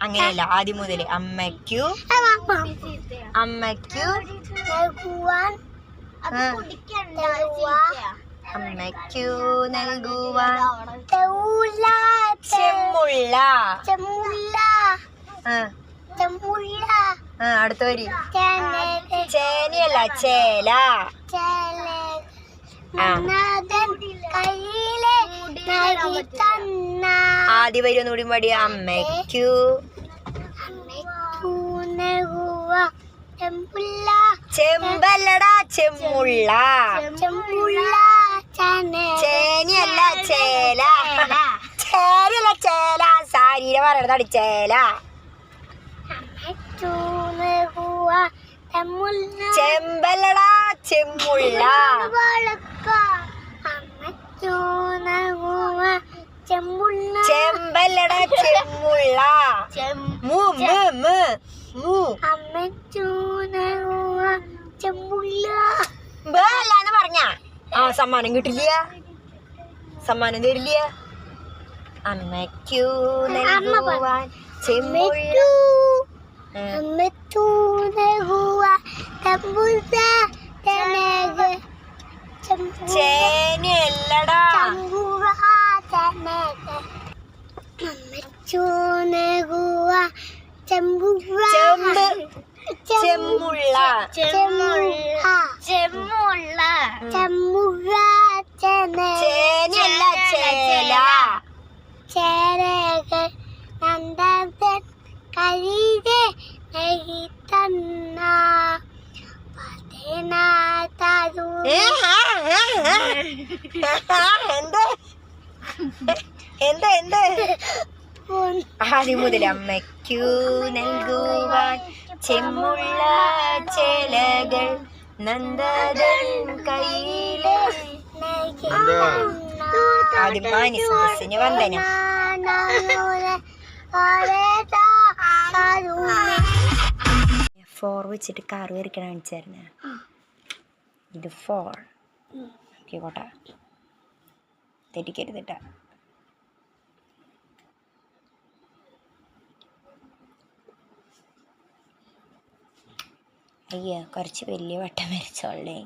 അങ്ങനെയല്ല ആദ്യം മുതൽ അമ്മയ്ക്കു അമ്മയ്ക്കു അമ്മയ്ക്കു നൽകുവാൻ ചെമ്മുള്ള അടുത്ത വരി. ചേനയല്ല ചേല. കയ്യിലെ തന്ന ആദ്യ വരി ഒന്നുകൂടി മടി അമ്മയ്ക്കു. ചെമ്പല്ലടാ ചെമ്മുള്ള ചേനയല്ല ചേല. ചേനയല്ല ചേല. സാരിയുടെ പറയണതാണ് ചേല. ചെമ്പല്ലടാ ചെമ്മുള്ള വളക്ക അമ്മയ്ക്കു നൽകുവാൻ ചെമ്പുള്ള ചെമ്പല്ലടാ ചെമ്മുള്ള മു മു മു മു. അമ്മയ്ക്കു നൽകുവാൻ ചെമ്പുള്ള. ബല്ലാന്ന് പറഞ്ഞ. ആ സമ്മാനം കിട്ടില്ല. സമ്മാനം തരില്ല. അമ്മയ്ക്കൂ നൽകുവാൻ ചെമ്മുള്ള ഉം. അമ്മയ്ക്കു നൽകുവാൻ ചെമ്പുള്ള. ചേനക നൽകുവാൻ ചെമ്പുള്ള ചെമ്പ് ചെമ്മുള്ള ചെമ്മുള്ള ചെമ്മുള്ള ചേന ചേനയല്ല ചേല ചേരകൾ നന്ദൻ കരീതെ നൽകി തന്ന പതിനാത്തതു ഏ, ആ, ആ, ആ. എന്ത്? എന്ത് എന്ത്? ആദ്യം മുതൽ അമ്മയ്ക്കു നൽകുവാൻ ചെമ്മുള്ള ചേലകൾ നന്ദതൻ കയ്യിലെ ആദ്യം മാനിസ് വന്ദനം. ഫോർ വെച്ചിട്ട് കാർ വരയ്ക്കണ കാണിച്ചായിരുന്നു. ഇത് ഫോർ ഓക്കെ കോട്ടെ. തെറ്റിക്കരുതിട്ടാ അയ്യോ കുറച്ച് വലിയ വട്ടം വരച്ചോളേ